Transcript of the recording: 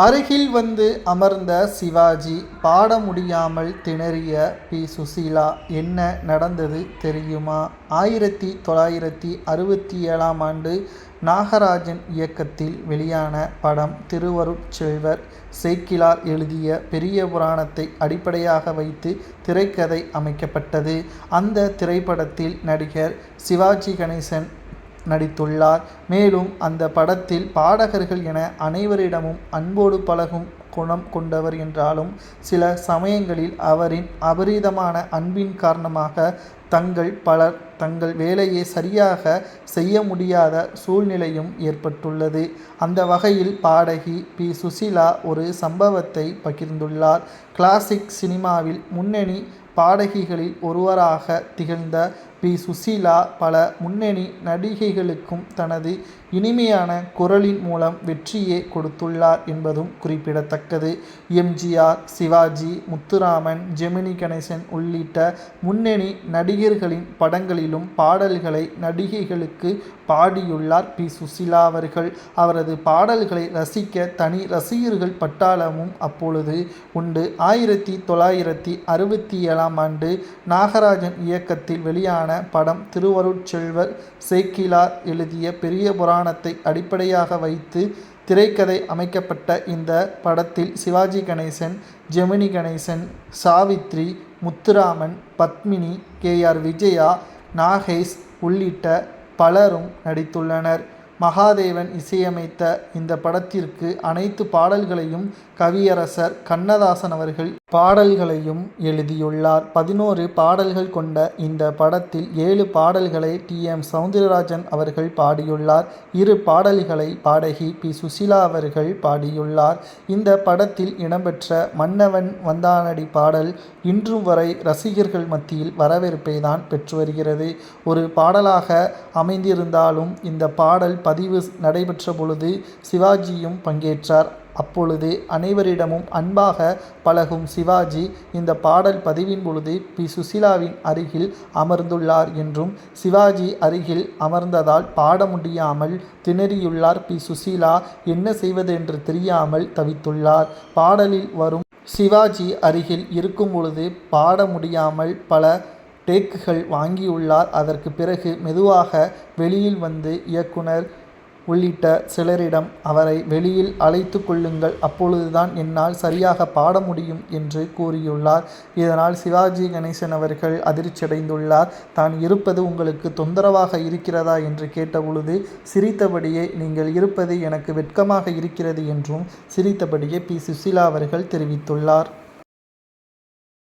அருகில் வந்து அமர்ந்த சிவாஜி பாட முடியாமல் திணறிய பி. சுசீலா என்ன நடந்தது தெரியுமா? ஆயிரத்தி தொள்ளாயிரத்தி அறுபத்தி ஏழாம் ஆண்டு நாகராஜன் இயக்கத்தில் வெளியான படம் திருவருட்செல்வர் சேக்கிலார் எழுதிய பெரிய புராணத்தை அடிப்படையாக வைத்து திரைக்கதை அமைக்கப்பட்டது. அந்த திரைப்படத்தில் நடிகர் சிவாஜி கணேசன் நடித்துள்ளார். மேலும் அந்த படத்தில் பாடகர்கள் என அனைவரிடமும் அன்போடு பழகும் குணம் கொண்டவர் என்றாலும் சில சமயங்களில் அவரின் அபரிதமான அன்பின் காரணமாக தங்கள் பலர் தங்கள் வேலையை சரியாக செய்ய முடியாத சூழ்நிலையும் ஏற்பட்டுள்ளது. அந்த வகையில் பாடகி பி. சுசிலா ஒரு சம்பவத்தை பகிர்ந்துள்ளார். கிளாசிக் சினிமாவில் முன்னணி பாடகிகளில் ஒருவராக திகழ்ந்த பி. சுசீலா பல முன்னணி நடிகைகளுக்கும் தனது இனிமையான குரலின் மூலம் வெற்றியே கொடுத்துள்ளார் என்பதும் குறிப்பிடத்தக்கது. எம்ஜிஆர் சிவாஜி முத்துராமன் ஜெமினி கணேசன் உள்ளிட்ட முன்னணி நடிகர்களின் படங்களிலும் பாடல்களை நடிகைகளுக்கு பாடியுள்ளார் பி. சுசீலா அவர்கள். அவரது பாடல்களை ரசிக்க தனி ரசிகர்கள் பட்டாளமும் அப்பொழுது உண்டு. ஆயிரத்தி தொள்ளாயிரத்தி அறுபத்தி ஏழாம் ஆண்டு நாகராஜன் இயக்கத்தில் வெளியான படம் திருவருட்செல்வர் சேக்கிலார் எழுதிய பெரிய புராணத்தை அடிப்படையாக வைத்து திரைக்கதை அமைக்கப்பட்ட இந்த படத்தில் சிவாஜி கணேசன் ஜெமினி கணேசன் சாவித்ரி முத்துராமன் பத்மினி கே ஆர் விஜயா நாகேஷ் உள்ளிட்ட பலரும் நடித்துள்ளனர். மகாதேவன் இசையமைத்த இந்த படத்திற்கு அனைத்து பாடல்களையும் கவியரசர் கண்ணதாசன் அவர்கள் பாடல்களையும் எழுதியுள்ளார். பதினோரு பாடல்கள் கொண்ட இந்த படத்தில் ஏழு பாடல்களை டி. எம். சவுந்தரராஜன் அவர்கள் பாடியுள்ளார். இரு பாடல்களை பாடகி பி. சுசீலா அவர்கள் பாடியுள்ளார். இந்த படத்தில் இடம்பெற்ற மன்னவன் வந்தானடி பாடல் இன்றும் வரை ரசிகர்கள் மத்தியில் வரவேற்பை தான் பெற்று வருகிறது. ஒரு பாடலாக அமைந்திருந்தாலும் இந்த பாடல் பதிவு நடைபெற்ற பொழுது சிவாஜியும் பங்கேற்றார். அப்பொழுது அனைவரிடமும் அன்பாக பழகும் சிவாஜி இந்த பாடல் பதிவின் பொழுது பி. சுசிலாவின் அருகில் அமர்ந்துள்ளார் என்றும் சிவாஜி அருகில் அமர்ந்ததால் பாட முடியாமல் திணறியுள்ளார் பி. சுசீலா என்ன செய்வதென்று தெரியாமல் தவித்துள்ளார். பாடலில் வரும் சிவாஜி அருகில் இருக்கும் பொழுது பாட முடியாமல் பல டேக்குகள் வாங்கியுள்ளார். அதற்கு பிறகு மெதுவாக வெளியில் வந்து இயக்குனர் உள்ளிட்ட சிலரிடம் அவரை வெளியில் அழைத்து கொள்ளுங்கள் அப்பொழுதுதான் என்னால் சரியாக பாட முடியும் என்று கூறியுள்ளார். இதனால் சிவாஜி கணேசன் அவர்கள் அதிர்ச்சியடைந்துள்ளார். தான் இருப்பது உங்களுக்கு தொந்தரவாக இருக்கிறதா என்று கேட்டபொழுது சிரித்தபடியே நீங்கள் இருப்பது எனக்கு வெட்கமாக இருக்கிறது என்றும் சிரித்தபடியே பி. சுசீலா அவர்கள் தெரிவித்துள்ளார்.